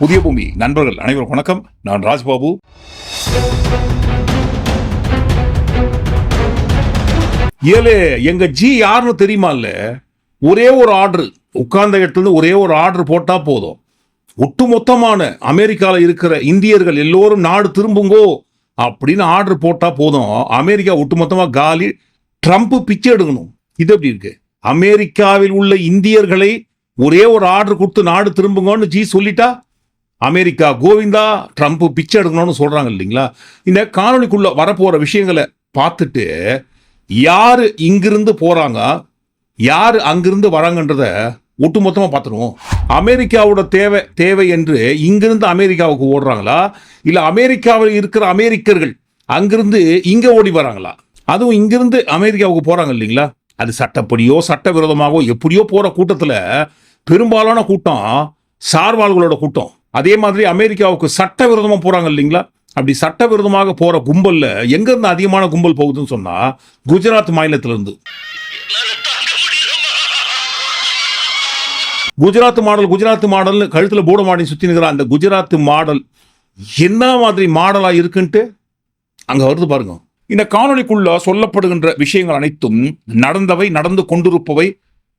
புதிய பூமி. நண்பர்கள் அனைவரும் வணக்கம். நான் ராஜ்பாபு. ஏலே எங்க ஜி யாருன்னு தெரியுமா இல்ல ஒரே ஒரு ஆர்டர். உட்கார்ந்த இடத்துல ஒரே ஒரு ஆர்டர் போட்டா போதும். ஒட்டுமொத்தமான அமெரிக்கால இருக்கிற இந்தியர்கள் எல்லோரும் நாடு திரும்புங்கோ அப்படின்னு ஆர்டர் போட்டா போதும். அமெரிக்கா ஒட்டுமொத்தமாக காலி. ட்ரம்ப் பிச்சை எடுக்கணும். இது எப்படி இருக்கு? அமெரிக்காவில் உள்ள இந்தியர்களை ஒரே ஒரு ஆர்டர் கொடுத்து நாடு திரும்புங்கன்னு ஜி சொல்லிட்டா? அமெரிக்கா கோவிந்தா ட்ரம்ப் பிச்சை எடுக்கணும்னு சொல்கிறாங்க இல்லைங்களா? இந்த காணொலிக்குள்ளே வரப்போகிற விஷயங்களை பார்த்துட்டு யார் இங்கிருந்து போகிறாங்க யார் அங்கிருந்து வராங்கன்றத ஒட்டுமொத்தமாக பார்த்துருவோம். அமெரிக்காவோட தேவை தேவை என்று இங்கிருந்து அமெரிக்காவுக்கு ஓடுறாங்களா? இல்லை அமெரிக்காவில் இருக்கிற அமெரிக்கர்கள் அங்கிருந்து இங்கே ஓடி வராங்களா? அதுவும் இங்கிருந்து அமெரிக்காவுக்கு போகிறாங்க இல்லைங்களா? அது சட்டப்படியோ சட்டவிரோதமாகவோ எப்படியோ போகிற கூட்டத்தில் பெரும்பாலான கூட்டம் சார்வாள்களோட கூட்டம். அதே மாதிரி அமெரிக்காவுக்கு சட்டவிரோதமாக போகிறாங்க இல்லைங்களா? அப்படி சட்டவிரோதமாக போகிற கும்பலில் எங்கேருந்து அதிகமான கும்பல் போகுதுன்னு சொன்னால் குஜராத் மாநிலத்திலிருந்து. குஜராத் மாடல் குஜராத் மாடல் கழுத்தில் போட மாடி சுற்றி நிற்கிற அந்த குஜராத் மாடல் என்ன மாதிரி மாடலாக இருக்குன்ட்டு அங்கே வருது பாருங்க. இந்த காணொளிக்குள்ள சொல்லப்படுகின்ற விஷயங்கள் அனைத்தும் நடந்தவை நடந்து கொண்டிருப்பவை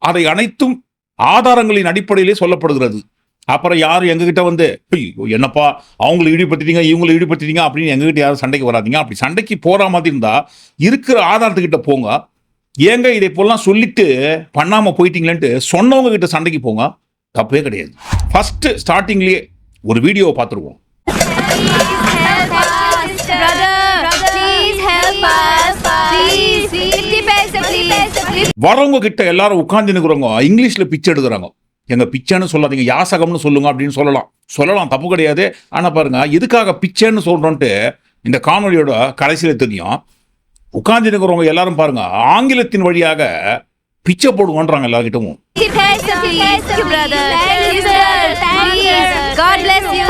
அதை அனைத்தும் ஆதாரங்களின் அடிப்படையிலே சொல்லப்படுகிறது. அப்புறம் யாரும் எங்ககிட்ட வந்து "ஐயோ, என்னப்பா அவங்களை ஈடுபடுத்திட்டீங்க இவங்களை ஈடுபடுத்திட்டீங்க அப்படின்னு எங்ககிட்ட யாரும் சண்டைக்கு வராதீங்க அப்படி சண்டைக்கு போற மாதிரி இருந்தா இருக்கிற ஆதாரத்துக்கிட்ட போங்க ஏங்க இதை போலாம் சொல்லிட்டு பண்ணாம போயிட்டீங்களேன்ட்டு சொன்னவங்க கிட்ட சண்டைக்கு போங்க தப்பே கிடையாது ஃபர்ஸ்ட் ஸ்டார்டிங்லயே ஒரு வீடியோவை பார்த்துருவோம் Help us, brother. Please help us. Please, 50 paisa, please. வரவங்க கிட்ட எல்லாரும் உட்கார்ந்து நிற்கிறவங்க இங்கிலீஷ்ல பிச்சை எடுக்கிறாங்க எங்க பிச்சைன்னு சொல்லாதீங்க யாசகம்னு சொல்லுங்க அப்படின்னு சொல்லலாம் சொல்லலாம் தப்பு கிடையாது ஆனால் பாருங்க எதுக்காக பிச்சைன்னு சொல்கிறோன்ட்டு இந்த காணொலியோட கடைசியில் தெரியும் உட்கார்ந்து இருக்கிறவங்க எல்லாரும் பாருங்க ஆங்கிலத்தின் வழியாக பிச்சை போடுவோன்றாங்க எல்லார்கிட்டவும் 50 paisa, please. Thank you, brother. Thank you, sir. Please. God bless you.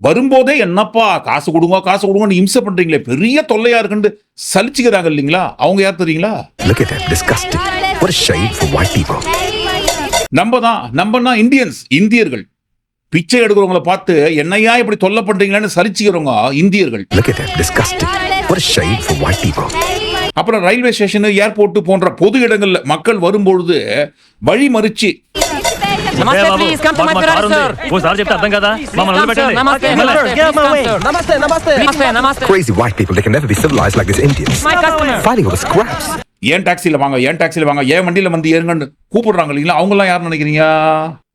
வரும்போதே என்னப்பா காசு கொடுங்க காசு கொடுங்கன்னு இம்சை பண்றீங்களே பெரிய தொல்லையா இருக்குன்னு சலிச்சுக்கிறாங்க இல்லைங்களா அவங்க யார் தெரியுங்களா நம்ம தான் நம்மனா இந்தியன்ஸ் இந்தியர்கள். பிச்சை எடுக்கிறவங்கள பார்த்து என்னையா இப்படி தொல்லை பண்றீங்களான்னு சரிச்சுக்கிறவங்க இந்தியர்கள். அப்புறம் ரயில்வே ஸ்டேஷன் ஏர்போர்ட் போன்ற பொது இடங்கள்ல மக்கள் வரும்பொழுது வழி மறிச்சு. Crazy white people, they can never be civilized like these Indians. Fighting over scraps. ஏன் டாக்ஸில வாங்க ஏன் டாக்ஸில வாங்க ஏன் வண்டியில வந்து ஏறுங்கன்னு கூப்பிடுறாங்க இல்லைங்களா அவங்க எல்லாம் யார் நினைக்கிறீங்க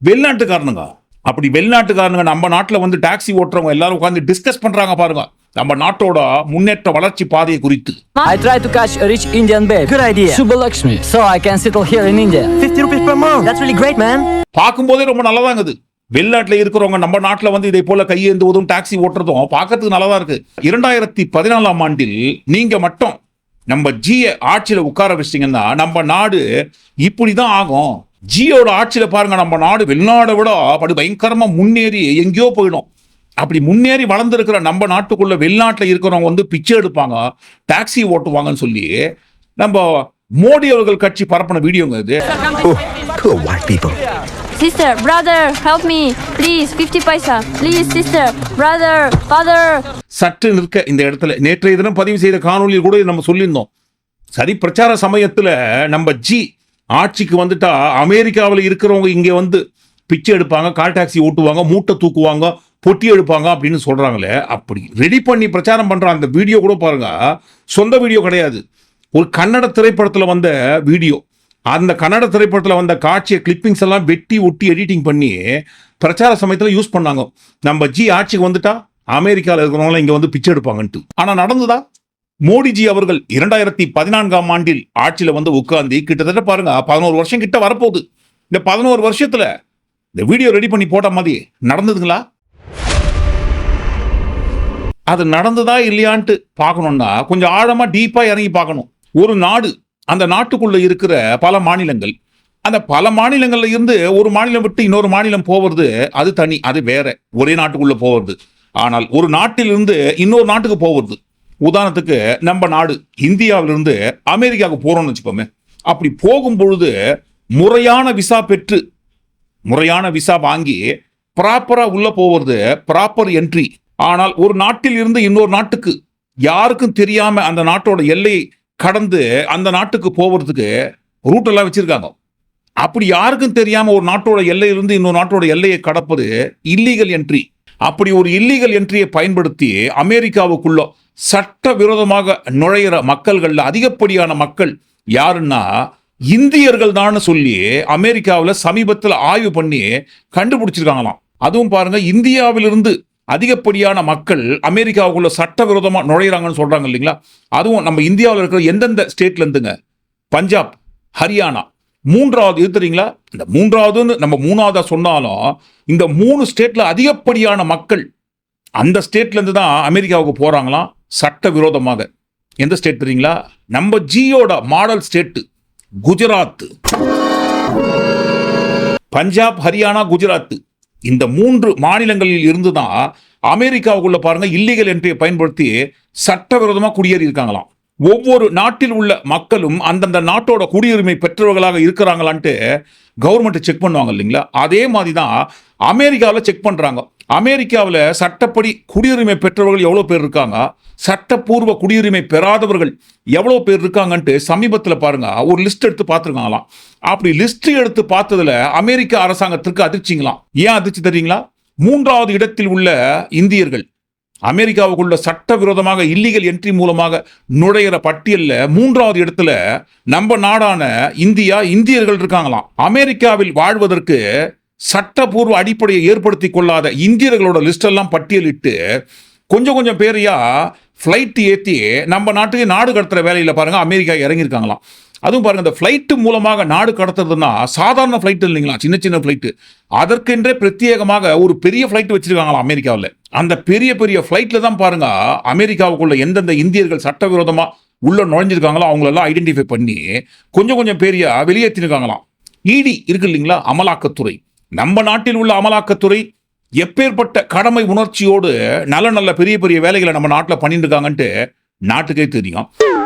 வெளிநாட்டுக்காரனுங்க அப்படி வெளிநாட்டுக்காரனுங்க நம்ம நாட்டுல வந்து டாக்ஸி ஓட்டுறவங்க எல்லாரும் உட்கார்ந்து டிஸ்கஸ் பண்றாங்க பாருங்க நம்ம நாட்டோட முன்னேற்ற வளர்ச்சி பாதையை குறித்து I try to catch a rich Indian babe. Good idea. Subbalakshmi. So I can settle here in India. 50 rupees per month. That's really great, man. பார்க்கும்போதே ரொம்ப நல்லதாங்குது வெளிநாட்டுல இருக்கிறவங்க நம்ம நாட்டுல வந்து இதை போல கையேந்துவதும் டாக்ஸி ஓட்டுறதும் பார்க்கறதுக்கு நல்லதா இருக்கு இரண்டாயிரத்தி பதினாலாம் ஆண்டில் நீங்க மட்டும் நம்ம ஜியை ஆட்சியில் உட்கார வச்சிங்கன்னா நம்ம நாடு இப்படி தான் ஆகும். ஜியோட ஆட்சியில் பாருங்க நம்ம நாடு வெளிநாடை விட படு பயங்கரமாக முன்னேறி எங்கேயோ போயிடும். அப்படி முன்னேறி வளர்ந்துருக்கிற நம்ம நாட்டுக்குள்ள வெளிநாட்டில் இருக்கிறவங்க வந்து பிச்சை எடுப்பாங்க டாக்ஸி ஓட்டுவாங்கன்னு சொல்லி நம்ம மோடி அவர்கள் கட்சி பரப்பின வீடியோங்க இது. Sister, brother, help me. Please, 50 paisa. Please, sister, brother, father. சற்று நிற்க இந்த இடத்துல நேற்றைய தினம் பதிவு செய்த காணொலியில் கூட நம்ம சொல்லியிருந்தோம் சரி பிரச்சார சமயத்துல நம்ம ஜி ஆட்சிக்கு வந்துட்டா அமெரிக்காவில் இருக்கிறவங்க இங்கே வந்து பிச்சை எடுப்பாங்க கால் டாக்ஸி ஓட்டுவாங்க மூட்டை தூக்குவாங்க பொட்டி எடுப்பாங்க அப்படின்னு சொல்றாங்களே அப்படி ரெடி பண்ணி பிரச்சாரம் பண்ணுற அந்த வீடியோ கூட பாருங்க சொந்த வீடியோ கிடையாது ஒரு கன்னட திரைப்படத்துல வந்த வீடியோ அந்த கன்னட திரைப்படத்தில் வந்த காட்சியை கிளிப்பிங்ஸ் எல்லாம் வெட்டி ஒட்டி எடிட்டிங் பண்ணி பிரச்சார சமயத்தில் யூஸ் பண்ணாங்க. நம்ம ஜி ஆட்சிக்கு வந்துட்டா அமெரிக்காவில் இருக்கிறவங்களாம் இங்கே வந்து பிச்சை எடுப்பாங்கன்ட்டு. ஆனால் நடந்ததா? மோடிஜி அவர்கள் இரண்டாயிரத்தி பதினான்காம் ஆண்டில் ஆட்சியில் வந்து உட்கார்ந்து கிட்டத்தட்ட பாருங்க பதினோரு வருஷம் கிட்ட வரப்போகுது. இந்த பதினோரு வருஷத்தில் இந்த வீடியோ ரெடி பண்ணி போட்ட மாதிரி நடந்ததுங்களா? அது நடந்ததா இல்லையான்ட்டு பார்க்கணும்னா கொஞ்சம் ஆழமாக டீப்பாக இறங்கி பார்க்கணும். ஒரு நாடு அந்த நாட்டுக்குள்ள இருக்கிற பல மாநிலங்கள். அந்த பல மாநிலங்கள்ல இருந்து ஒரு மாநிலம் விட்டு இன்னொரு மாநிலம் போவது அது தனி அது வேற. ஒரே நாட்டுக்குள்ள போவது. ஆனால் ஒரு நாட்டிலிருந்து இன்னொரு நாட்டுக்கு போவது. உதாரணத்துக்கு நம்ம நாடு இந்தியாவிலிருந்து அமெரிக்காவுக்கு போகிறோம்னு வச்சுக்கோமே. அப்படி போகும் பொழுது முறையான விசா பெற்று முறையான விசா வாங்கி ப்ராப்பராக உள்ளே போவது ப்ராப்பர் என்ட்ரி ஆனால் ஒரு நாட்டில் இருந்து இன்னொரு நாட்டுக்கு யாருக்கும் தெரியாமல் அந்த நாட்டோட எல்லையை கடந்து அந்த நாட்டுக்கு போகிறதுக்கு ரூட்டெல்லாம் வச்சுருக்காங்க. அப்படி யாருக்கும் தெரியாமல் ஒரு நாட்டோட எல்லையிலிருந்து இன்னொரு நாட்டோட எல்லையை கடப்பது இல்லீகல் என்ட்ரி அப்படி ஒரு இல்லீகல் என்ட்ரியை பயன்படுத்தி அமெரிக்காவுக்குள்ள சட்டவிரோதமாக நுழையிற மக்கள்களில் அதிகப்படியான மக்கள் யாருன்னா இந்தியர்கள் தான் சொல்லி அமெரிக்காவில் சமீபத்தில் ஆய்வு பண்ணி கண்டுபிடிச்சிருக்காங்களாம். அதுவும் பாருங்க இந்தியாவிலிருந்து அதிகப்படியான மக்கள் அமெரிக்காவுக்குள்ள சட்டவிரோதமாக நுழையிறாங்கன்னு சொல்கிறாங்க இல்லைங்களா? அதுவும் நம்ம இந்தியாவில் இருக்கிற எந்தெந்த ஸ்டேட்லேருந்துங்க பஞ்சாப் ஹரியானா. மூன்றாவது இது தெரியுங்களா? இந்த மூன்றாவதுன்னு நம்ம மூணாவதாக சொன்னாலும் இந்த மூணு ஸ்டேட்டில் அதிகப்படியான மக்கள் அந்த ஸ்டேட்லேருந்து தான் அமெரிக்காவுக்கு போறாங்களாம் சட்டவிரோதமாக. எந்த ஸ்டேட் தெரியுங்களா? நம்ம ஜியோட மாடல் ஸ்டேட்டு குஜராத். பஞ்சாப் ஹரியானா குஜராத். இந்த மூன்று மாநிலங்களில் இருந்து தான் அமெரிக்காவுக்குள்ள பாருங்க இல்லீகல் என்ட்ரியை பயன்படுத்தி சட்டவிரோதமாக குடியேறி இருக்காங்களாம். ஒவ்வொரு நாட்டில் உள்ள மக்களும் அந்தந்த நாட்டோட குடியுரிமை பெற்றவர்களாக இருக்கிறாங்களான்ட்டு கவர்மெண்ட் செக் பண்ணுவாங்க இல்லைங்களா? அதே மாதிரி தான் அமெரிக்காவில் செக் பண்ணுறாங்க அமெரிக்காவில் சட்டப்படி குடியுரிமை பெற்றவர்கள் எவ்வளோ பேர் இருக்காங்க? சட்டப்பூர்வ குடியுரிமை பெறாதவர்கள் எவ்வளோ பேர் இருக்காங்கன்ட்டு சமீபத்தில் பாருங்க. ஒரு லிஸ்ட் எடுத்து பார்த்துருக்காங்களாம். அப்படி லிஸ்ட் எடுத்து பார்த்ததில் அமெரிக்க அரசாங்கத்திற்கு அதிர்ச்சிங்களாம். ஏன் அதிர்ச்சி தெரியுங்களா? மூன்றாவது இடத்தில் உள்ள இந்தியர்கள் அமெரிக்காவுக்குள்ள சட்டவிரோதமாக இல்லீகல் என்ட்ரி மூலமாக நுழையிற பட்டியலில் மூன்றாவது இடத்துல நம்ம நாடான இந்தியா இந்தியர்கள் இருக்காங்களாம். அமெரிக்காவில் வாழ்வதற்கு சட்டப்பூர்வ அடிப்படையை ஏற்படுத்தி கொள்ளாத இந்தியர்களோட லிஸ்ட் எல்லாம் பட்டியலிட்டு கொஞ்சம் கொஞ்சம் பேரையா ஃப்ளைட் ஏற்றி நம்ம நாட்டுக்கு நாடு கடத்துகிற வேலையில் பாருங்க அமெரிக்கா இறங்கியிருக்காங்களாம். அதுவும் பாருங்க இந்த ஃப்ளைட்டு மூலமாக நாடு கடத்துறதுன்னா சாதாரண ஃப்ளைட் இல்லைங்களா? சின்ன சின்ன ஃப்ளைட்டு அதற்கென்றே பிரத்யேகமாக ஒரு பெரிய ஃப்ளைட் வச்சுருக்காங்களாம் அமெரிக்காவில். அந்த பெரிய பெரிய ஃப்ளைட்டில் தான் பாருங்கள் அமெரிக்காவுக்குள்ள எந்தெந்த இந்தியர்கள் சட்டவிரோதமாக உள்ளே நுழைஞ்சிருக்காங்களோ அவங்களெல்லாம் ஐடென்டிஃபை பண்ணி கொஞ்சம் கொஞ்சம் பேரையா வெளியேற்றிருக்காங்களாம். இடி இருக்கு இல்லைங்களா? அமலாக்கத்துறை. நம்ம நாட்டில் உள்ள அமலாக்கத்துறை எப்பேற்பட்ட கடமை உணர்ச்சியோடு நல்ல நல்ல பெரிய பெரிய வேலைகளை நம்ம நாட்டில் பண்ணிட்டு இருக்காங்கன்ட்டு நாட்டுக்கே தெரியும்.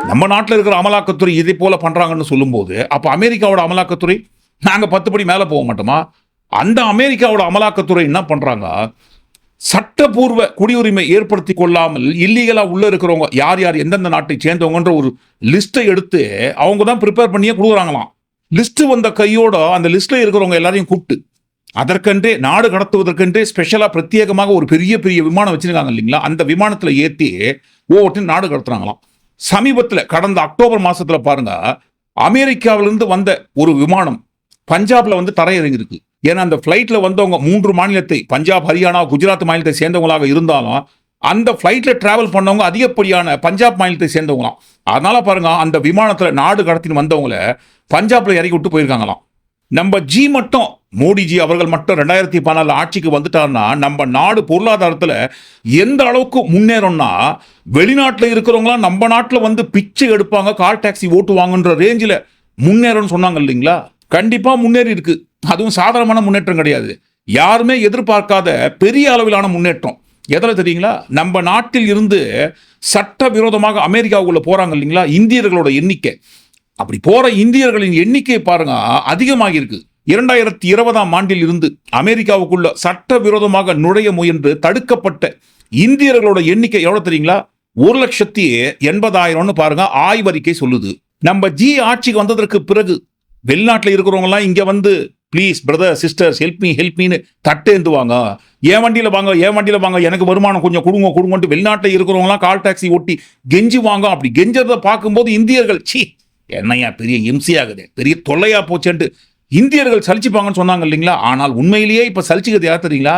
நம்ம நாட்டில் இருக்கிற அமலாக்கத்துறை இதை போல பண்றாங்கன்னு சொல்லும்போது அப்போ அமெரிக்காவோட அமலாக்கத்துறை நாங்கள் பத்து படி மேலே போக மாட்டோமா? அந்த அமெரிக்காவோட அமலாக்கத்துறை என்ன பண்றாங்க? சட்டப்பூர்வ குடியுரிமை ஏற்படுத்தி கொள்ளாமல் இல்லீகலாக உள்ளே இருக்கிறவங்க யார் யார் எந்தெந்த நாட்டை சேர்ந்தவங்கன்ற ஒரு லிஸ்ட்டை எடுத்து அவங்க தான் ப்ரிப்பேர் பண்ணியே கொடுக்குறாங்களாம். லிஸ்ட்டு வந்த கையோட அந்த லிஸ்ட்டில் இருக்கிறவங்க எல்லாரையும் கூப்பிட்டு அதற்கென்றே நாடு கடத்துவதற்கென்றே ஸ்பெஷலாக பிரத்யேகமாக ஒரு பெரிய பெரிய விமானம் வச்சிருக்காங்க இல்லைங்களா? அந்த விமானத்தில் ஏற்றி ஒவ்வொருத்தையும் நாடு கடத்துறாங்களாம். சமீபத்தில் கடந்த அக்டோபர் மாதத்தில் பாருங்கள் அமெரிக்காவிலிருந்து வந்த ஒரு விமானம் பஞ்சாபில் வந்து தரையிறங்கிருக்கு ஏன்னா அந்த ஃப்ளைட்டில் வந்தவங்க மூன்று மாநிலத்தை பஞ்சாப் ஹரியானா குஜராத் மாநிலத்தை சேர்ந்தவங்களாக இருந்தாலும் அந்த ஃப்ளைட்டில் ட்ராவல் பண்ணவங்க அதிகப்படியான பஞ்சாப் மாநிலத்தை சேர்ந்தவங்களாம். அதனால பாருங்க அந்த விமானத்தில் நாடு கடத்தின்னு வந்தவங்கள பஞ்சாப்ல இறக்கி விட்டு போயிருக்காங்களாம். நம்ம ஜி மட்டும் மோடிஜி அவர்கள் மட்டும் ரெண்டாயிரத்தி பதினாலு ஆட்சிக்கு வந்துட்டாருன்னா நம்ம நாடு பொருளாதாரத்தில் எந்த அளவுக்கு முன்னேறோம்னா வெளிநாட்டில் இருக்கிறவங்களாம் நம்ம நாட்டில் வந்து பிச்சை எடுப்பாங்க கார் டாக்ஸி ஓட்டுவாங்கன்ற ரேஞ்சில் முன்னேறோம்னு சொன்னாங்க இல்லைங்களா? கண்டிப்பாக முன்னேறி இருக்கு. அதுவும் சாதாரணமான முன்னேற்றம் கிடையாது. யாருமே எதிர்பார்க்காத பெரிய அளவிலான முன்னேற்றம். எதில் தெரியுங்களா? நம்ம நாட்டில் இருந்து சட்ட விரோதமாக அமெரிக்காவுக்குள்ளே போகிறாங்க இல்லைங்களா? இந்தியர்களோட எண்ணிக்கை. அப்படி போகிற இந்தியர்களின் எண்ணிக்கை பாருங்க அதிகமாகியிருக்கு. இரண்டாயிரத்தி இருபதாம் ஆண்டில் இருந்து அமெரிக்காவுக்குள்ள சட்டவிரோதமாக நுழைய முயன்று தடுக்கப்பட்ட இந்தியர்களோட எண்ணிக்கை எவ்வளவு தெரியுங்களா? ஒரு லட்சத்தி எண்பதாயிரம்னு பாருங்க ஆய்வறிக்கை சொல்லுது. நம்ம ஜி ஆட்சிக்கு வந்ததற்கு பிறகு வெளிநாட்டில் இருக்கிறவங்கலாம் இங்க வந்து please brother sisters help me help மீன்னு தட்டேந்துவாங்க. என் வண்டியில் வாங்க என் வண்டியில் வாங்க எனக்கு வருமானம் கொஞ்சம் கொடுங்க கொடுங்கன்ட்டு வெளிநாட்டில் இருக்கிறவங்களாம் கால் டாக்ஸி ஓட்டி கெஞ்சி வாங்க. அப்படி கெஞ்சதை பார்க்கும்போது இந்தியர்கள் சி என்னையா பெரிய இம்சி பெரிய தொல்லையா போச்சேன்ட்டு இந்தியர்கள் சலிச்சுப்பாங்கன்னு சொன்னாங்க இல்லைங்களா? ஆனால் உண்மையிலேயே இப்போ சலிச்சுக்கிறது யார் தெரியுங்களா?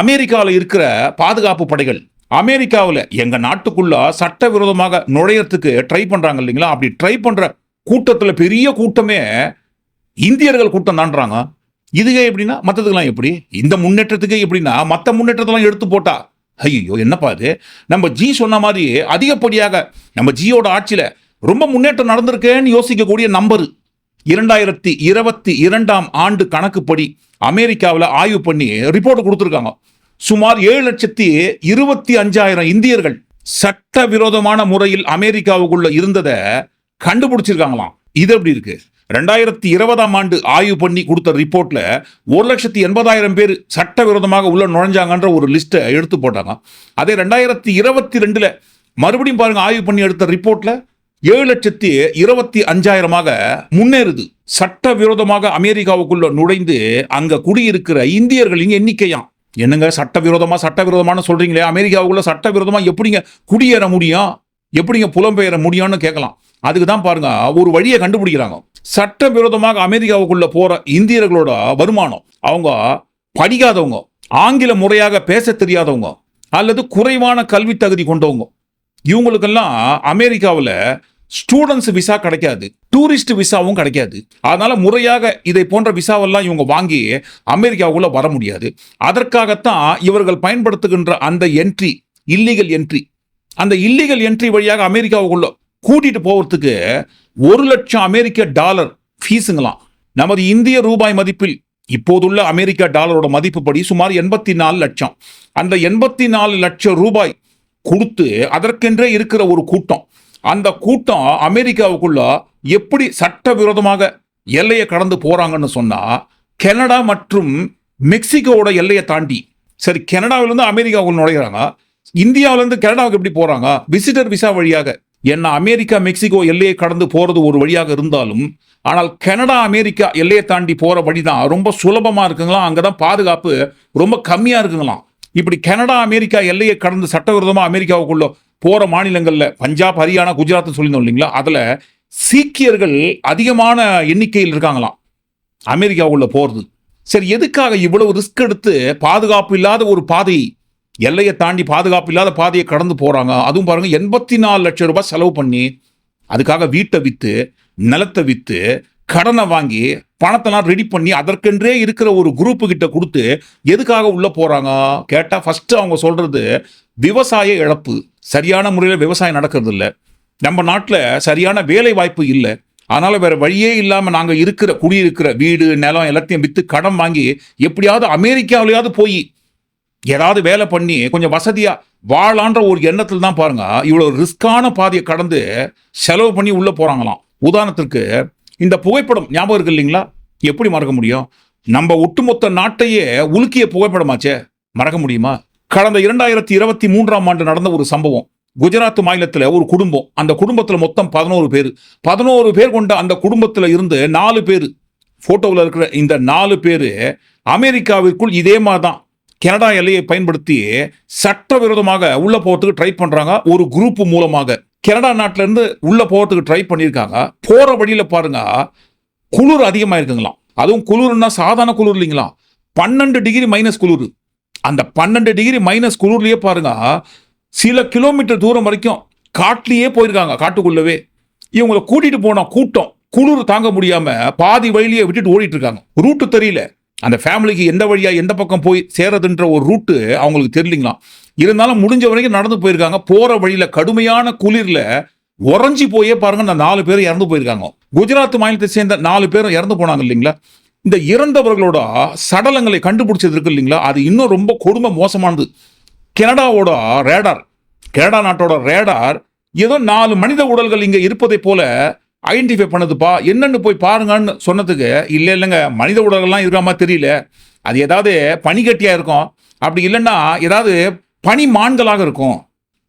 அமெரிக்காவில் இருக்கிற பாதுகாப்பு படைகள். அமெரிக்காவில் எங்கள் நாட்டுக்குள்ள சட்டவிரோதமாக நுழையறதுக்கு ட்ரை பண்ணுறாங்க இல்லைங்களா? அப்படி ட்ரை பண்ணுற கூட்டத்தில் பெரிய கூட்டமே இந்தியர்கள் கூட்டம் தான்றாங்க. இதுவே எப்படின்னா மற்றதுக்கெல்லாம் எப்படி? இந்த முன்னேற்றத்துக்கே எப்படின்னா மற்ற முன்னேற்றத்தெல்லாம் எடுத்து போட்டா ஐயோ என்னப்பா அது நம்ம ஜி சொன்ன மாதிரி அதிகப்படியாக நம்ம ஜியோட ஆட்சியில் ரொம்ப முன்னேற்றம் நடந்திருக்கேன்னு யோசிக்கக்கூடிய நம்பரு. இரண்டாயிரத்தி இருபத்தி இரண்டாம் ஆண்டு கணக்குப்படி அமெரிக்காவில் ஆய்வு பண்ணி ரிப்போர்ட் கொடுத்துருக்காங்க. சுமார் ஏழு லட்சத்தி இருபத்தி அஞ்சாயிரம் இந்தியர்கள் சட்டவிரோதமான முறையில் அமெரிக்காவுக்குள்ள இருந்ததை கண்டுபிடிச்சிருக்காங்களாம். இது எப்படி இருக்கு? ரெண்டாயிரத்தி இருபதாம் ஆண்டு ஆய்வு பண்ணி கொடுத்த ரிப்போர்ட்ல ஒரு லட்சத்தி எண்பதாயிரம் பேர் சட்டவிரோதமாக உள்ள நுழைஞ்சாங்கன்ற ஒரு லிஸ்ட்டை எடுத்து போட்டாங்க. அதே ரெண்டாயிரத்தி இருபத்தி ரெண்டுல மறுபடியும் பாருங்க ஆய்வு பண்ணி எடுத்த ரிப்போர்ட்ல ஏழு லட்சத்தி இருபத்தி அஞ்சாயிரமாக முன்னேறுது. சட்டவிரோதமாக அமெரிக்காவுக்குள்ள நுழைந்து அங்க குடியிருக்கிற இந்தியர்களின் எண்ணிக்கையாம். என்னங்க சட்டவிரோதமா சட்டவிரோதமான சொல்றீங்களே? அமெரிக்காவுக்குள்ள சட்டவிரோதமா எப்படிங்க குடியேற முடியும்? எப்படிங்க புலம்பெயர முடியும்னு கேட்கலாம். அதுக்கு தான் பாருங்க ஒரு வழியை கண்டுபிடிக்கிறாங்க. சட்டவிரோதமாக அமெரிக்காவுக்குள்ள போற இந்தியர்களோட வருமானம் அவங்க படிக்காதவங்க ஆங்கில முறையாக பேச தெரியாதவங்க அல்லது குறைவான கல்வி தகுதி கொண்டவங்க இவங்களுக்கெல்லாம் அமெரிக்காவில் ஸ்டூடெண்ட்ஸ் விசா கிடைக்காது. டூரிஸ்ட் விசாவும் கிடைக்காது. அதனால முறையாக இதை போன்ற விசாவெல்லாம் இவங்க வாங்கி அமெரிக்காவுக்குள்ள வர முடியாது. அதற்காகத்தான் இவர்கள் பயன்படுத்துகின்ற அந்த என்ட்ரி இல்லீகல் என்ட்ரி அந்த இல்லீகல் என்ட்ரி வழியாக அமெரிக்காவுக்குள்ள கூட்டிட்டு போகிறதுக்கு ஒரு லட்சம் அமெரிக்க டாலர் ஃபீஸுங்களாம் நமது இந்திய ரூபாய் மதிப்பில் இப்போதுள்ள அமெரிக்க டாலரோட மதிப்புப்படி சுமார் எண்பத்தி நாலு லட்சம். அந்த எண்பத்தி நாலு லட்சம் ரூபாய் கொடுத்து அதற்கென்றே இருக்கிற ஒரு கூட்டம். அந்த கூட்டம் அமெரிக்காவுக்குள்ள எப்படி சட்டவிரோதமாக எல்லையை கடந்து போறாங்கன்னு சொன்னா கனடா மற்றும் மெக்சிகோவோட எல்லையை தாண்டி சரி கனடாவிலிருந்து அமெரிக்காவுக்குள்ள நுழைகிறாங்க இந்தியாவிலேருந்து கனடாவுக்கு எப்படி போறாங்க? விசிட்டர் விசா வழியாக. என்ன அமெரிக்கா மெக்சிகோ எல்லையை கடந்து போறது ஒரு வழியாக இருந்தாலும் ஆனால் கனடா அமெரிக்கா எல்லையை தாண்டி போற வழிதான் ரொம்ப சுலபமா இருக்குங்களாம். அங்கதான் பாதுகாப்பு ரொம்ப கம்மியா இருக்குங்களாம். இப்படி கனடா அமெரிக்கா எல்லையை கடந்து சட்டவிரோதமா அமெரிக்காவுக்குள்ள போகிற மாநிலங்களில் பஞ்சாப் ஹரியானா குஜராத் சொல்லியிருந்தோம் இல்லைங்களா? அதில் சீக்கியர்கள் அதிகமான எண்ணிக்கையில் இருக்காங்களாம். அமெரிக்காவுக்குள்ள போகிறது சரி எதுக்காக இவ்வளவு ரிஸ்க் எடுத்து பாதுகாப்பு இல்லாத ஒரு பாதை எல்லையை தாண்டி பாதுகாப்பு இல்லாத பாதையை கடந்து போகிறாங்க அதுவும் பாருங்கள் எண்பத்தி நாலு லட்சம் ரூபாய் செலவு பண்ணி அதுக்காக வீட்டை விற்று நிலத்தை விற்று கடனை வாங்கி பணத்தெல்லாம் ரெடி பண்ணி அதற்கென்றே இருக்கிற ஒரு குரூப்பு கிட்ட கொடுத்து எதுக்காக உள்ளே போகிறாங்க கேட்டால் ஃபஸ்ட்டு அவங்க சொல்கிறது விவசாய இழப்பு சரியான முறையில் விவசாயம் நடக்கிறது நம்ம நாட்டில் சரியான வேலை வாய்ப்பு இல்லை. அதனால் வேறு வழியே இல்லாமல் நாங்கள் இருக்கிற குடியிருக்கிற வீடு நிலம் எல்லாத்தையும் விற்று கடன் வாங்கி எப்படியாவது அமெரிக்காவிலேயாவது போய் ஏதாவது வேலை பண்ணி கொஞ்சம் வசதியாக வாழான்ற ஒரு எண்ணத்தில் தான் பாருங்க. இவ்வளோ ரிஸ்க்கான பாதையை கடந்து செலவு பண்ணி உள்ளே போகிறாங்களாம் உதாரணத்திற்கு இந்த புகைப்படம் ஞாபகம் இருக்கு இல்லைங்களா? எப்படி மறக்க முடியும்? நம்ம ஒட்டுமொத்த நாட்டையே உலுக்கிய புகைப்படமாச்சே. மறக்க முடியுமா? கடந்த இரண்டாயிரத்தி இருபத்தி மூன்றாம் ஆண்டு நடந்த ஒரு சம்பவம். குஜராத் மாநிலத்தில் ஒரு குடும்பம். அந்த குடும்பத்தில் மொத்தம் பதினோரு பேர். பதினோரு பேர் கொண்ட அந்த குடும்பத்தில் இருந்து நாலு பேர். ஃபோட்டோவில் இருக்கிற இந்த நாலு பேர் அமெரிக்காவிற்குள் இதே மாதிரி தான் கனடா எல்லையை பயன்படுத்தி சட்டவிரோதமாக உள்ளே போகிறதுக்கு ட்ரை பண்ணுறாங்க ஒரு குரூப் மூலமாக. கனடா நாட்டிலேருந்து இருந்து போகிறதுக்கு ட்ரை பண்ணியிருக்காங்க. போகிற வழியில் பாருங்க குளிர் அதிகமாக இருக்குங்களாம் அதுவும் குளிர்னா சாதாரண குளிர் இல்லைங்களா பன்னெண்டு டிகிரி மைனஸ் குளிர். அந்த பன்னெண்டு டிகிரி மைனஸ் குளிர்லேயே பாருங்க. சில கிலோமீட்டர் தூரம் வரைக்கும் காட்டிலேயே போயிருக்காங்க காட்டுக்குள்ளவே. இவங்களை கூட்டிகிட்டு போனால் கூட்டம் குளிர் தாங்க முடியாமல் பாதி வழியிலேயே விட்டுட்டு ஓடிட்டு இருக்காங்க ரூட்டு தெரியல. அந்த ஃபேமிலிக்கு எந்த வழியாக எந்த பக்கம் போய் சேரதுன்ற ஒரு ரூட்டு அவங்களுக்கு தெரியலிங்களாம் இருந்தாலும் முடிஞ்ச வரைக்கும் நடந்து போயிருக்காங்க. போகிற வழியில் கடுமையான குளிர்ல உறைஞ்சி போயே பாருங்க அந்த நாலு பேர் இறந்து போயிருக்காங்க. குஜராத் மாநிலத்தை சேர்ந்த நாலு பேரும் இறந்து போனாங்க இல்லைங்களா? இந்த இறந்தவர்களோட சடலங்களை கண்டுபிடிச்சது இருக்கு இல்லைங்களா? அது இன்னும் ரொம்ப கொடுமை மோசமானது. கனடாவோட ரேடார் கனடா நாட்டோட ரேடார் ஏதோ நாலு மனித உடல்கள் இங்கே இருப்பதை போல ஐடென்டிஃபை பண்ணதுப்பா. என்னென்னு போய் பாருங்கன்னு சொன்னதுக்கு இல்லை இல்லைங்க மனித உடல்கள்லாம் இருக்கிற மாதிரி தெரியல. அது ஏதாவது பனிக்கட்டியாக இருக்கும். அப்படி இல்லைன்னா ஏதாவது பனி மான்களாக இருக்கும்.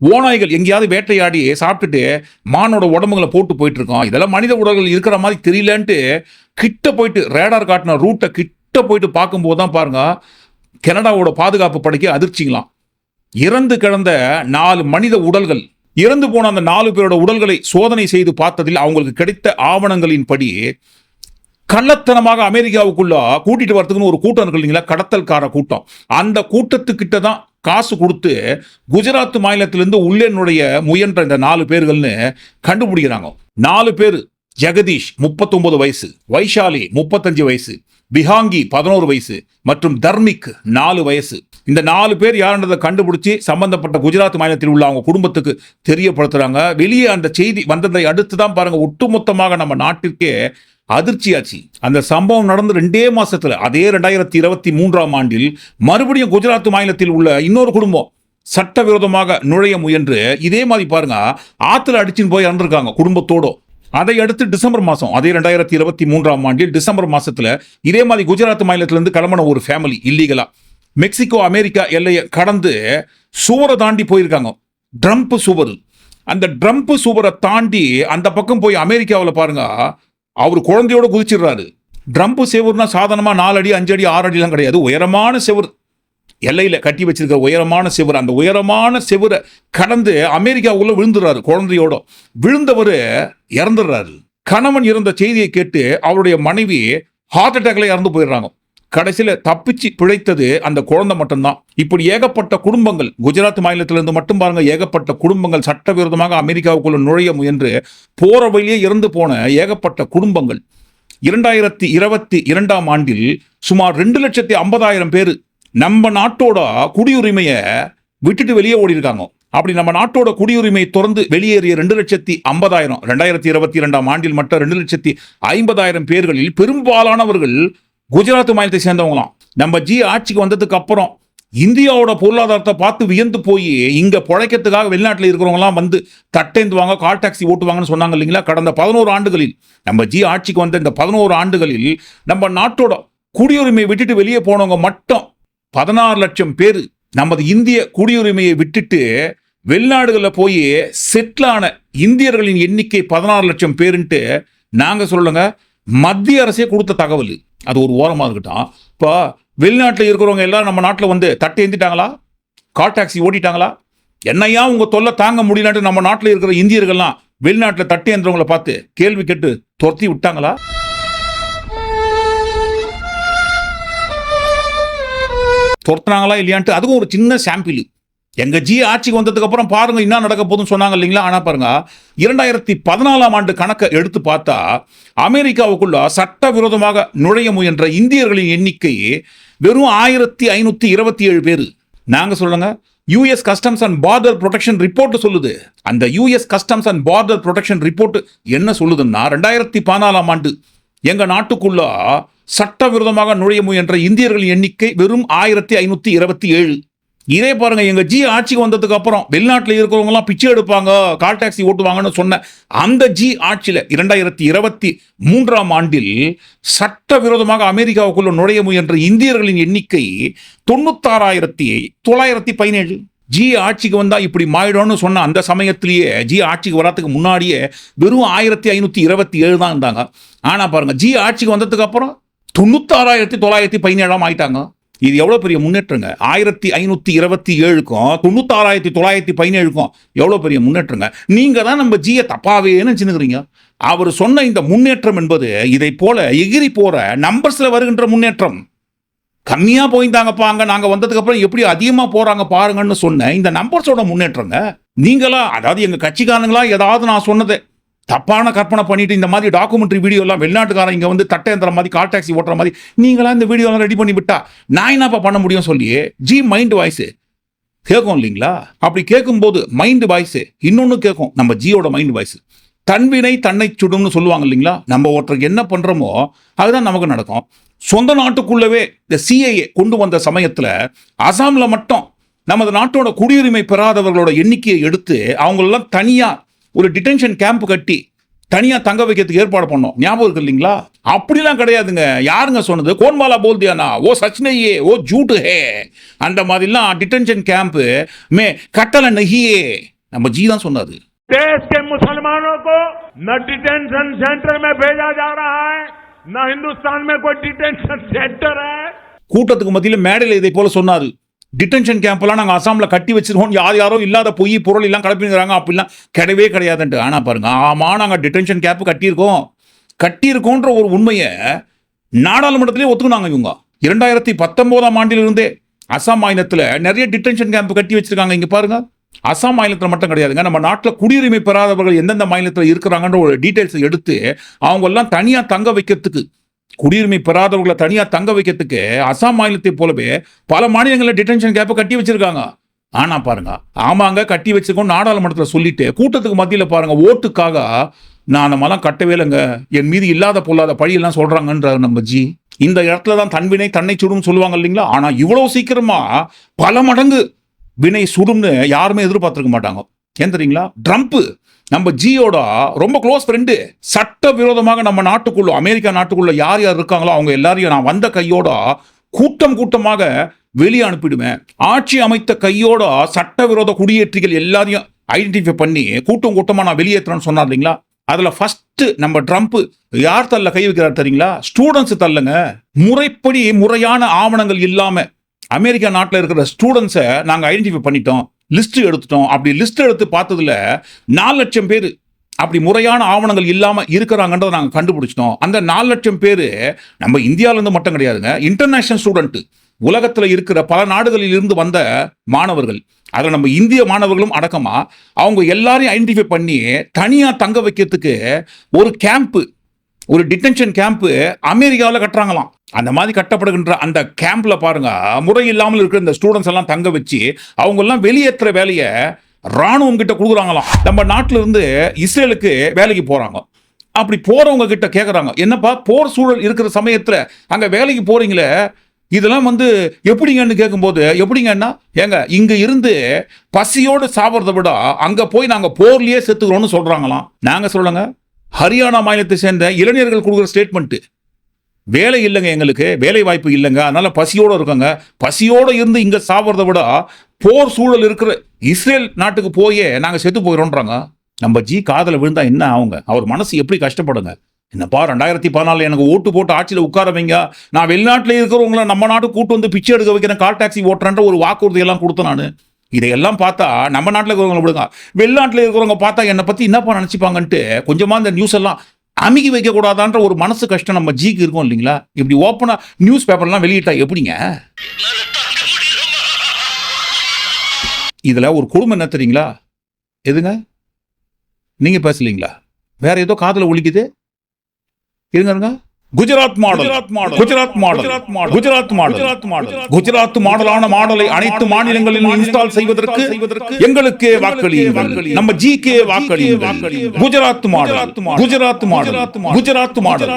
ஓநாய்கள் எங்கேயாவது வேட்டையாடி சாப்பிட்டுட்டு மானோட உடம்புகளை போட்டு போயிட்டு இருக்கோம் இதெல்லாம் மனித உடல்கள் இருக்கிற மாதிரி தெரியலன்ட்டு கிட்ட போயிட்டு ரேடார் காட்டின ரூட்டை கிட்ட போயிட்டு பார்க்கும்போது தான் பாருங்க கனடாவோட பாதுகாப்பு படைக்கு அதிர்ச்சிங்களாம். இறந்து கிடந்த நாலு மனித உடல்கள் இறந்து போன அந்த நாலு பேரோட உடல்களை சோதனை செய்து பார்த்ததில் அவங்களுக்கு கிடைத்த ஆவணங்களின் படி கள்ளத்தனமாக அமெரிக்காவுக்குள்ள கூட்டிட்டு வரதுக்குன்னு ஒரு கூட்டம் இருக்கு இல்லைங்களா? கடத்தல்கார கூட்டம். அந்த கூட்டத்துக்கிட்ட தான் காசு கொடுத்து குஜராத் மாநிலத்திலிருந்து உள்ளேனுடைய முயன்ற இந்த நாலு பேர்கள்னு கண்டுபிடிக்கிறாங்க. நாலு பேர். ஜெகதீஷ் 39 வயசு. வைஷாலி முப்பத்தஞ்சு வயசு. பிஹாங்கி பதினோரு வயசு மற்றும் தர்மிக் நாலு வயசு. இந்த நாலு பேர் யாருன்றதை கண்டுபிடிச்சி சம்பந்தப்பட்ட குஜராத் மாநிலத்தில் உள்ள அவங்க குடும்பத்துக்கு தெரியப்படுத்துறாங்க. வெளியே அந்த செய்தி வந்ததை அடுத்து தான் பாருங்க ஒட்டுமொத்தமாக நம்ம நாட்டிற்கே அதிர்ச்சியாச்சு. அந்த சம்பவம் நடந்து ரெண்டே மாசத்துல அதே ரெண்டாயிரத்தி இருபத்தி மூன்றாம் ஆண்டில் மறுபடியும் குஜராத் மாநிலத்தில் உள்ள இன்னொரு குடும்பம் சட்டவிரோதமாக நுழைய முயன்று. இதே மாதிரி பாருங்க ஆத்துல அடிச்சுன்னு போய் இறந்துருக்காங்க குடும்பத்தோட அதை அடுத்து டிசம்பர் மாதம் அதே ரெண்டாயிரத்தி இருபத்தி மூன்றாம் ஆண்டில் டிசம்பர் மாதத்தில் இதே மாதிரி குஜராத் மாநிலத்திலேருந்து கிளம்பின ஒரு ஃபேமிலி இல்லீகலா மெக்சிகோ அமெரிக்கா எல்லையை கடந்து சுவரை தாண்டி போயிருக்காங்க. ட்ரம்ப் சுவர். அந்த ட்ரம்ப் சுவரை தாண்டி அந்த பக்கம் போய் அமெரிக்காவில் பாருங்க அவர் குழந்தையோட குதிச்சிடுறாரு. ட்ரம்ப் செவர்னா சாதாரணமாக நாலு அடி அஞ்சு அடி ஆறு அடிலாம் கிடையாது. உயரமான செவர். எல்லையில் கட்டி வச்சிருக்கிற உயரமான செவர் அந்த உயரமான செவரை கடந்து அமெரிக்காவுக்குள்ளே விழுந்துடுறாரு குழந்தையோட. விழுந்தவர் இறந்துடுறாரு. கணவன் இறந்த செய்தியை கேட்டு அவருடைய மனைவி ஹார்ட் அட்டாக்ல இறந்து போயிடுறாங்க. கடைசியில் தப்பிச்சு பிழைத்தது அந்த குழந்தை மட்டும்தான். இப்படி ஏகப்பட்ட குடும்பங்கள் குஜராத் மாநிலத்திலிருந்து மட்டும் பாருங்க ஏகப்பட்ட குடும்பங்கள் சட்டவிரோதமாக அமெரிக்காவுக்குள்ள நுழைய முயன்று போற வழியே இறந்து போன ஏகப்பட்ட குடும்பங்கள். இரண்டாயிரத்தி இருபத்தி இரண்டாம் ஆண்டில் சுமார் ரெண்டு லட்சத்தி ஐம்பதாயிரம் பேர் நம்ம நாட்டோட குடியுரிமையை விட்டுட்டு வெளியே ஓடி இருக்காங்க அப்படி நம்ம நாட்டோட குடியுரிமை திறந்து வெளியேறிய ரெண்டு லட்சத்தி ஐம்பதாயிரம் ரெண்டாயிரத்தி இருபத்தி இரண்டாம் ஆண்டில் மட்டும் ரெண்டு லட்சத்தி ஐம்பதாயிரம் பேர்களில் பெரும்பாலானவர்கள் குஜராத் மாநிலத்தை சேர்ந்தவங்களாம். நம்ம ஜி ஆட்சிக்கு வந்ததுக்கு அப்புறம் இந்தியாவோட பொருளாதாரத்தை பார்த்து வியந்து போய் இங்கே பிழைக்கிறதுக்காக வெளிநாட்டில் இருக்கிறவங்கலாம் வந்து தட்டேந்துவாங்க கால் டாக்ஸி ஓட்டுவாங்கன்னு சொன்னாங்க இல்லைங்களா? கடந்த பதினோரு ஆண்டுகளில் நம்ம ஜி ஆட்சிக்கு வந்த இந்த பதினோரு ஆண்டுகளில் நம்ம நாட்டோட குடியுரிமையை விட்டுட்டு வெளியே போனவங்க மட்டும் பதினாறு லட்சம் பேர் நமது இந்திய குடியுரிமையை விட்டுட்டு வெளிநாடுகளில் போய் செட்டிலான இந்தியர்களின் எண்ணிக்கை பதினாறு லட்சம் பேருன்ட்டு நாங்கள் சொல்லுங்க மத்திய அரசே கொடுத்த தகவல். அது ஒரு ஓரமாக இருக்கட்டும். இப்போ வெளிநாட்டில் இருக்கிறவங்க எல்லாம் நம்ம நாட்டில் வந்து தட்டு ஏந்திட்டாங்களா? Car taxi ஓட்டிட்டாங்களா? என்னையா உங்கள் தொல்லை தாங்க முடியலான்ட்டு நம்ம நாட்டில் இருக்கிற இந்தியர்கள்லாம் வெளிநாட்டில் தட்டு ஏந்திரவங்களை பார்த்து கேள்வி கேட்டு துரத்தி விட்டாங்களா? துரத்துனாங்களா இல்லையான்ட்டு அதுவும் ஒரு சின்ன சாம்பிள் எங்கள் ஜி ஆட்சிக்கு வந்ததுக்கப்புறம் பாருங்கள் என்ன நடக்க போதுன்னு சொன்னாங்க இல்லைங்களா? ஆனால் பாருங்க இரண்டாயிரத்தி பதினாலாம் ஆண்டு கணக்கை எடுத்து பார்த்தா அமெரிக்காவுக்குள்ள சட்டவிரோதமாக நுழைய முயன்ற இந்தியர்களின் எண்ணிக்கை வெறும் ஆயிரத்தி ஐநூற்றி இருபத்தி ஏழு பேர். நாங்கள் சொல்லுங்க US customs and border protection report சொல்லுது. அந்த US customs and border protection report என்ன சொல்லுதுன்னா ரெண்டாயிரத்தி பதினாலாம் ஆண்டு எங்கள் நாட்டுக்குள்ள சட்டவிரோதமாக நுழைய முயன்ற இந்தியர்களின் எண்ணிக்கை வெறும் ஆயிரத்தி ஐநூத்தி இருபத்தி ஏழு. இதே பாருங்க எங்க ஜி ஆட்சிக்கு வந்ததுக்கு அப்புறம் வெளிநாட்டில் இருக்கிறவங்க எல்லாம் பிச்சை எடுப்பாங்க கால் டாக்ஸி ஓட்டுவாங்கன்னு சொன்ன அந்த ஜி ஆட்சியில இரண்டாயிரத்தி இருபத்தி மூன்றாம் ஆண்டில் சட்டவிரோதமாக அமெரிக்காவுக்குள்ள நுழைய முயன்ற இந்தியர்களின் எண்ணிக்கை தொண்ணூத்தாறாயிரத்தி தொள்ளாயிரத்தி பதினேழு. ஜி ஆட்சிக்கு வந்தால் இப்படி மாறிடும்னு சொன்ன அந்த சமயத்திலேயே ஜி ஆட்சிக்கு வர்றதுக்கு முன்னாடியே வெறும் ஆயிரத்தி ஐநூற்றி இருபத்தி ஏழு தான் இருந்தாங்க. ஆனால் பாருங்கள் ஜி ஆட்சிக்கு வந்ததுக்கு அப்புறம் தொண்ணூத்தாறாயிரத்தி தொள்ளாயிரத்தி பதினேழாம் ஆயிட்டாங்க. இது எவ்வளோ பெரிய முன்னேற்றங்க? ஆயிரத்தி ஐநூற்றி இருபத்தி ஏழுக்கும் தொண்ணூத்தாறாயிரத்தி தொள்ளாயிரத்தி பதினேழுக்கும் எவ்வளோ பெரிய முன்னேற்றங்க? நீங்கள் தான் நம்ம ஜிய தப்பாவே நினைச்சுக்கிறீங்க அவர் சொன்ன இந்த முன்னேற்றம் என்பது இதை போல எகிரி போகிற நம்பர்ஸில் வருகின்ற முன்னேற்றம். கம்மியாக போயிருந்தாங்கப்பா அங்கே. நாங்கள் வந்ததுக்கு அப்புறம் எப்படி அதிகமாக போகிறாங்க பாருங்கன்னு சொன்னேன். இந்த நம்பர்ஸோட முன்னேற்றங்க. நீங்களா அதாவது எங்கள் கட்சிக்காரங்களா ஏதாவது நான் சொன்னதே. தப்பான கற்பனை பண்ணிட்டு இந்த மாதிரி டாக்குமெண்ட்ரி வீடியோலாம் வெளிநாட்டுக்காரன் இங்கே வந்து தட்டேந்திர மாதிரி கால் டாக்ஸி ஓட்டுற மாதிரி நீங்களாம் இந்த வீடியோலாம் ரெடி பண்ணி விட்டா? நான் என்னப்பா பண்ண முடியும் சொல்லி ஜி மைண்ட் வாய்ஸு கேட்கும் இல்லைங்களா? அப்படி கேட்கும்போது மைண்ட் வாய்ஸு இன்னொன்று கேட்கும் நம்ம ஜியோட மைண்ட் வாய்ஸு தன்வினை தன்னை சுடும்னு சொல்லுவாங்க இல்லைங்களா? நம்ம ஒருத்தருக்கு என்ன பண்ணுறோமோ அதுதான் நமக்கு நடக்கும். சொந்த நாட்டுக்குள்ளவே இந்த சிஐஏ கொண்டு வந்த சமயத்தில் அசாமில் மட்டும் நமது நாட்டோட குடியுரிமை பெறாதவர்களோட எண்ணிக்கையை எடுத்து அவங்களெல்லாம் தனியாக ஒரு டிடென்ஷன் கேம்ப் கட்டி தனியாக தங்க வைக்கிறதுக்கு ஏற்பாடு பண்ணோம். ஞாபகம் இருக்கு இல்லைங்களா? அப்படிலாம் கிடையாதுங்க. யாருங்க சொன்னது? கோன்மாலா போல்தியானா? ஓ சச்னையே ஓ ஜூட்டு ஹே. அந்த மாதிரிலாம் டிடென்ஷன் கேம்ப்பு மே கட்டளை நெகியே. நம்ம ஜி தான் சொன்னாரு देश के मुसलमानों को न डिटेंशन सेंटर में भेजा जा रहा है न हिंदुस्तान में कोई डिटेंशन सेंटर है கூட்டத்துக்கு மத்தியில் மேடையில் இதை போல சொன்னாரு டிடென்ஷன் கேம்ப்லாம் நாங்கள் அசாமில் கட்டி வச்சிருக்கோம் யார் யாரோ இல்லாத பொய் பொருள் எல்லாம் கிளப்பிங்கிறாங்க அப்படிலாம் கிடையவே கிடையாதுன்ட்டு ஆனா பாருங்க ஆமா நாங்கள் டிடென்ஷன் கேம்ப் கட்டியிருக்கோம் கட்டியிருக்கோன்ற ஒரு உண்மையை நாடாளுமன்றத்திலே ஒத்துக்குனாங்க இவங்க இரண்டாயிரத்தி பத்தொன்பதாம் ஆண்டிலிருந்தே அசாம் மாநிலத்தில் நிறைய டிடென்ஷன் கேம்ப் கட்டி வச்சிருக்காங்க இங்க பாருங்க அசாம் மாநிலத்தில் மட்டும் கிடையாதுங்க. நம்ம நாட்டில் குடியுரிமை பெறாதவர்கள் எந்தெந்த மாநிலத்தில் இருக்கிறாங்கன்ற ஒரு டீட்டெயில்ஸ் எடுத்து அவங்கெல்லாம் தனியாக தங்க வைக்கிறதுக்கு குடியுரிமை பெறாதவர்களை தனியாக தங்க வைக்கிறதுக்கு அசாம் மாநிலத்தை போலவே பல மாநிலங்களில் டிடென்ஷன் கேப்பை கட்டி வச்சிருக்காங்க. ஆனால் பாருங்க ஆமாங்க கட்டி வச்சிருக்கோம் நாடாளுமன்றத்தில் சொல்லிட்டு கூட்டத்துக்கு மத்தியில் பாருங்க ஓட்டுக்காக நான் அந்த மாதிரிலாம் கட்டவே இல்லைங்க என் மீது இல்லாத பொல்லாத பழியெல்லாம் சொல்கிறாங்கன்றார் நம்ம ஜி. இந்த இடத்துல தான் தன்வினை தன்னை சுடும் சொல்லுவாங்க இல்லைங்களா? ஆனால் இவ்வளோ சீக்கிரமாக பல மடங்கு வினை சுடும்னு யாருமே எதிர்பார்த்துருக்க மாட்டாங்க. ஏன் தெரியுங்களா? ட்ரம்ப்பு நம்ம ஜியோட ரொம்ப க்ளோஸ் ஃப்ரெண்டு சட்ட விரோதமாக நம்ம நாட்டுக்குள்ள அமெரிக்கா நாட்டுக்குள்ள யார் யார் இருக்காங்களோ அவங்க எல்லாரையும் நான் வந்த கையோட கூட்டம் கூட்டமாக வெளியே அனுப்பிடுவேன். ஆட்சி அமைத்த கையோட சட்டவிரோத குடியேற்றிகள் எல்லாரையும் ஐடென்டிஃபை பண்ணி கூட்டம் கூட்டமாக நான் வெளியேற்றுறேன்னு சொன்னார் இல்லைங்களா? அதில் ஃபஸ்ட்டு நம்ம ட்ரம்ப் யார் தள்ள கை வைக்கிறார் தெரியுங்களா? ஸ்டூடெண்ட்ஸ் தள்ளுங்க. முறைப்படி முறையான ஆவணங்கள் இல்லாமல் அமெரிக்கா நாட்டில் இருக்கிற ஸ்டூடெண்ட்ஸை நாங்கள் ஐடென்டிஃபை பண்ணிட்டோம். லிஸ்ட் எடுத்துட்டோம். அப்படி லிஸ்ட் எடுத்து பார்த்ததுல நாலு லட்சம் பேர் அப்படி முறையான ஆவணங்கள் இல்லாமல் இருக்கிறாங்கன்றதை நாங்கள் கண்டுபிடிச்சிட்டோம். அந்த நாலு லட்சம் பேர் நம்ம இந்தியாவிலேருந்து மட்டும் கிடையாதுங்க இன்டர்நேஷ்னல் ஸ்டூடெண்ட் உலகத்தில் இருக்கிற பல நாடுகளில் இருந்து வந்த மாணவர்கள். அதில் நம்ம இந்திய மாணவர்களும் அடக்கமாக அவங்க எல்லாரையும் ஐடென்டிஃபை பண்ணி தனியாக தங்க வைக்கிறதுக்கு ஒரு கேம்ப்பு ஒரு டிடென்ஷன் கேம்ப்பு அமெரிக்காவில் கட்டுறாங்களாம். அந்த மாதிரி கட்டப்படுகின்ற அந்த கேம்ப்ல பாருங்க முறை இல்லாமல் இருக்கிற இந்த ஸ்டூடெண்ட்ஸ் எல்லாம் தங்க வச்சு அவங்க எல்லாம் வெளியேற்றுற வேலையை ராணுவம் கிட்ட கொடுக்குறாங்களாம். நம்ம நாட்டில இருந்து இஸ்ரேலுக்கு வேலைக்கு போறாங்க. அப்படி போறவங்க கிட்ட கேட்குறாங்க என்னப்பா போர் சூழல் இருக்கிற சமயத்தில் அங்கே வேலைக்கு போறீங்களே? இதெல்லாம் வந்து எப்படிங்கன்னு கேட்கும்போது எப்படிங்கன்னா ஏங்க இங்க இருந்து பசியோடு சாப்பிட்றத விட அங்கே போய் நாங்கள் போர்லயே செத்துக்கிறோம்னு சொல்றாங்களாம். நாங்கள் சொல்லுங்கள் ஹரியானா மாநிலத்தை சேர்ந்த இளைஞர்கள் கொடுக்குற ஸ்டேட்மெண்ட்டு வேலை இல்லைங்க எங்களுக்கு வேலை வாய்ப்பு இல்லைங்க. அதனால பசியோடு இருக்கோங்க. பசியோடு இருந்து இங்கே சாப்பிட்றத விட போர் சூழல் இருக்கிற இஸ்ரேல் நாட்டுக்கு போயே நாங்கள் செத்து போயிடோன்றாங்க நம்ம ஜி காதல விழுந்தா என்ன ஆகுங்க? அவர் மனசு எப்படி கஷ்டப்படுங்க? என்னப்பா ரெண்டாயிரத்தி பதினாலில் எனக்கு ஓட்டு போட்டு ஆட்சியில் உட்கார வைங்க நான் வெளிநாட்டில் இருக்கிறவங்கள நம்ம நாட்டு கூட்டு வந்து பிச்சை எடுக்க வைக்கிறேன் கால் டாக்ஸி ஓட்டுறேன்ற ஒரு வாக்குறுதியெல்லாம் கொடுத்தேன் நான். இதையெல்லாம் பார்த்தா நம்ம நாட்டில் இருக்கிறவங்க விடுங்க. வெளிநாட்டில் இருக்கிறவங்க பார்த்தா என்னை பற்றி என்னப்பா நினச்சிப்பாங்கன்ட்டு கொஞ்சமாக இந்த நியூஸ் எல்லாம் அமுகி வைக்கக்கூடாதான்ற ஒரு மனசு கஷ்டம் நம்ம ஜிக்கு இருக்கும் இல்லைங்களா? இப்படி ஓப்பனாக நியூஸ் பேப்பர்லாம் வெளியிட்டா எப்படிங்க? இதில் ஒரு குடும்பம் என்ன தெரியுங்களா? எதுங்க? நீங்கள் பேசலீங்களா? வேற ஏதோ காதில் ஒழிக்குது இருங்க இருங்க. Gujarat model Gujarat model Gujarat model Gujarat model Gujarat மாடலான மாடலை அனைத்து மாநிலங்களிலும் இன்ஸ்டால் செய்வதற்கு எங்களுக்கு வாக்களியுங்கள் நம்ம G K வாக்களியுங்கள் Gujarat model Gujarat model Gujarat model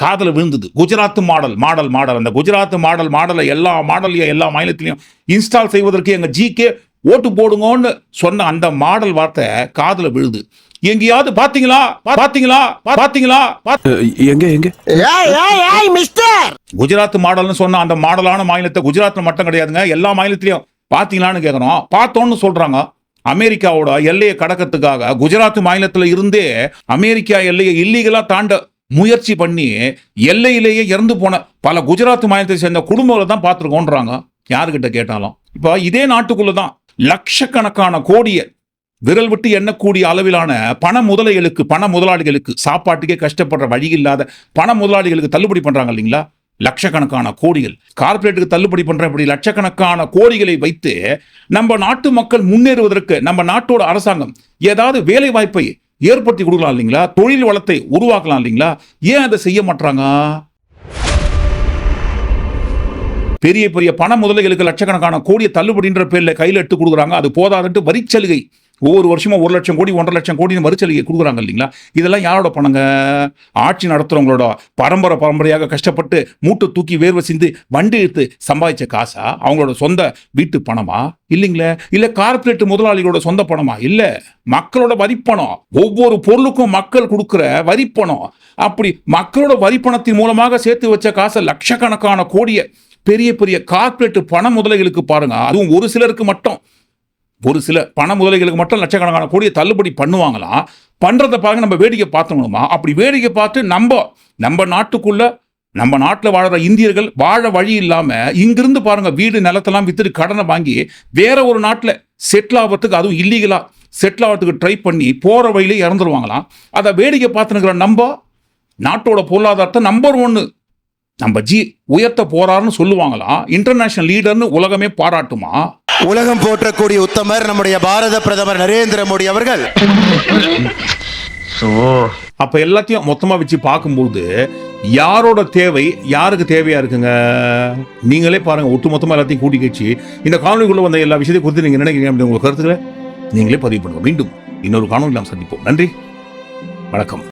காதுல விழுந்தது குஜராத் மாடல் மாடல் மாடல் அந்த குஜராத் மாடல் மாடலை எல்லா மாடலையும் எல்லா மாநிலத்திலையும் இன்ஸ்டால் செய்வதற்கு எங்க ஜிகே ஓட்டு போடுங்கன்னு சொன்ன அந்த மாடல் வார்த்தை காதுல விழுது. எங்கேயாவது பாத்தீங்களா? பாத்தீங்களா? பாத்தீங்களா? பாத்- எங்க எங்க? குஜராத் மாடல்னு சொன்ன அந்த மாடலான மாநிலத்தை குஜராத்ல மட்டும் கிடையாதுங்க எல்லா மாநிலத்திலையும் பாத்தீங்களான்னு கேக்குறோம் பார்த்தோன்னு சொல்றாங்க. அமெரிக்காவோட எல்லையை கடக்கிறதுக்காக குஜராத் மாநிலத்துல இருந்தே அமெரிக்கா எல்லையை இல்லீகலா தாண்ட முயற்சி பண்ணி எல்லையிலேயே இறந்து போன பல குஜராத் மாநிலத்தை சேர்ந்த குடும்பங்களை தான் பார்த்துருக்கோன்றாங்க. யாருக்கிட்ட கேட்டாலும். இப்போ இதே நாட்டுக்குள்ள தான் லட்சக்கணக்கான கோடியை விரல் விட்டு எண்ணக்கூடிய அளவிலான பண முதலைகளுக்கு பண முதலாளிகளுக்கு சாப்பாட்டுக்கே கஷ்டப்படுற வழி இல்லாத பண முதலாளிகளுக்கு தள்ளுபடி பண்றாங்க இல்லைங்களா? லட்சக்கணக்கான கோடிகள். கார்ப்பரேட்டுக்கு தள்ளுபடி பண்ற இப்படி லட்சக்கணக்கான கோடிகளை வைத்து நம்ம நாட்டு மக்கள் முன்னேறுவதற்கு நம்ம நாட்டோட அரசாங்கம் ஏதாவது வேலை வாய்ப்பை ஏற்படுத்தி கொடுக்கலாம் இல்லைங்களா? தொழில் வளத்தை உருவாக்கலாம் இல்லைங்களா? ஏன் அதை செய்ய மாட்டாங்க பெரிய பெரிய பண முதலைகளுக்கு லட்சக்கணக்கான கோடியை தள்ளுபடின்ற பேரில் கையில் எடுத்து கொடுக்குறாங்க. அது போதாதுன்ட்டு வரிச்சலுகை ஒவ்வொரு வருஷமும் ஒரு லட்சம் கோடி ஒன்றரை லட்சம் கோடி வரிச்சலுகை கொடுக்குறாங்க இல்லைங்களா? இதெல்லாம் யாரோட பணங்க? ஆட்சி நடத்துகிறவங்களோட பரம்பரை பரம்பரையாக கஷ்டப்பட்டு மூட்டை தூக்கி வேர்வை சிந்து வண்டி எடுத்து சம்பாதிச்ச காசா? அவங்களோட சொந்த வீட்டு பணமா? இல்லைங்களே. இல்லை கார்பரேட் முதலாளிகளோட சொந்த பணமா? இல்லை. மக்களோட வரிப்பணம் ஒவ்வொரு பொருளுக்கும் மக்கள் கொடுக்குற வரிப்பணம் அப்படி மக்களோட வரிப்பணத்தின் மூலமாக சேர்த்து வச்ச காசை லட்சக்கணக்கான கோடியை பெரிய பெரிய கார்ப்பரேட் பண முதலைகளுக்கு பாருங்க. அதுவும் ஒரு சிலருக்கு மட்டும். ஒரு சில பண முதலைகளுக்கு மட்டும் லட்சக்கணக்கான கோடியை தள்ளுபடி பண்ணுவாங்களாம் பண்ணுறதை பாருங்க நம்ம வேடிக்கை பார்த்தோம்மா அப்படி வேடிக்கை பார்த்து நம்ம நம்ம நாட்டுக்குள்ள நம்ம நாட்டில் வாழ்கிற இந்தியர்கள் வாழ வழி இல்லாமல் இங்கிருந்து பாருங்க வீடு நிலத்தெல்லாம் வித்துட்டு கடனை வாங்கி வேற ஒரு நாட்டில் செட்டில் ஆகிறதுக்கு அதுவும் இல்லீகலாக செட்டில் ஆகிறதுக்கு ட்ரை பண்ணி போகிற வழியிலே இறந்துருவாங்களாம். அதை வேடிக்கை பார்த்துனுக்கிற நம்ம நாட்டோட பொருளாதாரத்தை நம்பர் ஒன்று நம்ம ஜி உயர்த்த போறாருன்னு சொல்லுவாங்களாம் இன்டர்நேஷனல் லீடர்னு உலகமே பாராட்டுமா? உலகம் போற்றக்கூடிய உத்தமர் நம்முடைய பாரத பிரதமர் நரேந்திர மோடி அவர்கள். அப்ப எல்லாத்தையும் மொத்தமா வச்சு பார்க்கும்போது யாரோட தேவை யாருக்கு தேவையா இருக்குங்க? நீங்களே பாருங்க ஒட்டு மொத்தமா எல்லாத்தையும் கூட்டி கழிச்சு இந்த காணொலிக்குள்ள வந்த எல்லா விஷயத்தையும் குறித்து நீங்க நினைக்கிறீங்க அப்படி உங்க கருத்துக்களை நீங்களே பதிவு பண்ணுங்க. மீண்டும் இன்னொரு காணொலி நாம் சந்திப்போம். நன்றி. வணக்கம்.